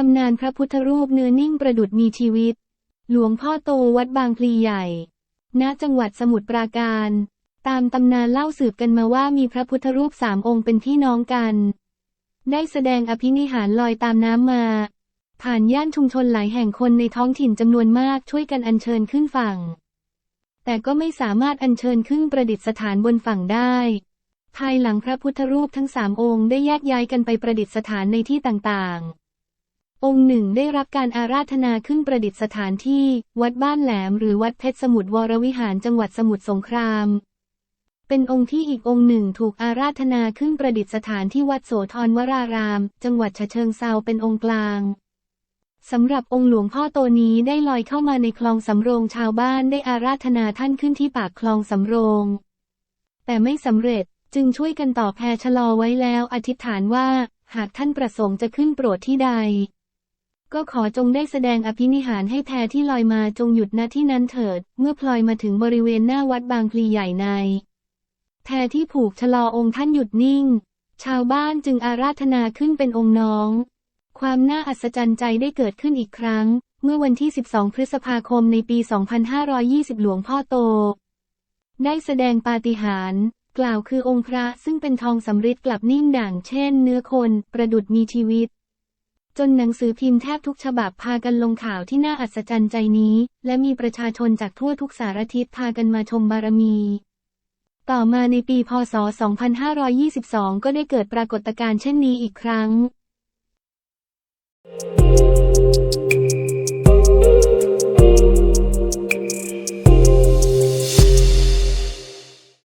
ตำนานพระพุทธรูปเนื้อนิ่งประดุดมีชีวิต หลวงพ่อโตวัดบางพลีใหญ่ ณ จังหวัดสมุทรปราการ ตามตำนานเล่าสืบกันมาว่ามีพระพุทธรูปสามองค์เป็นพี่น้องกัน ได้แสดงอภินิหารลอยตามน้ำมา ผ่านย่านชุมชนหลายแห่งคนในท้องถิ่นจำนวนมากช่วยกันอัญเชิญขึ้นฝั่ง แต่ก็ไม่สามารถอัญเชิญขึ้นประดิษฐานบนฝั่งได้ ภายหลังพระพุทธรูปทั้งสามองค์ได้แยกย้ายกันไปประดิษฐานในที่ต่างๆ องค์หนึ่งได้รับการอาราธนาขึ้นประดิษฐานที่ วัดบ้านแหลมหรือวัดเพชรสมุทรวรวิหารจังหวัดสมุทรสงคราม เป็นองค์ที่อีกองค์หนึ่งถูกอาราธนาขึ้นประดิษฐานที่วัดโสธรวราราม จังหวัดฉะเชิงเซาเป็นองค์กลางสำหรับองค์หลวงพ่อโตนี้ได้ลอยเข้ามาในคลองสำโรงชาวบ้านได้อาราธนาท่านขึ้นที่ปากคลองสำโรง แต่ไม่สำเร็จจึงช่วยกันต่อแพชะลอไว้แล้วอธิษฐานว่า หากท่านประสงค์จะขึ้นโปรดที่ใด ก็ขอจงได้แสดงอภินิหารให้แพที่ลอยมาจงหยุดณที่นั้นเถิด เมื่อพลอยมาถึงบริเวณหน้าวัดบางพลีใหญ่ใน แพที่ผูกชะลอองค์ท่านหยุดนิ่ง ชาวบ้านจึงอาราธนาขึ้นเป็นองค์น้อง ความน่าอัศจรรย์ใจได้เกิดขึ้นอีกครั้ง เมื่อวันที่ 12 พฤษภาคมในปี 2520 หลวงพ่อโต ได้แสดงปาฏิหาริย์กล่าวคือองค์พระซึ่งเป็นทองสำริดกลับนิ่งด่างเช่น เนื้อคน ประดุดมีชีวิต จนหนังสือพิมพ์แทบทุกฉบับพากันลงข่าวที่น่าอัศจรรย์ใจนี้ และมีประชาชนจากทั่วทุกสารทิศพากันมาชมบารมี ต่อมาในปีพศ 2522 ก็ได้เกิดปรากฏการณ์เช่นนี้อีกครั้ง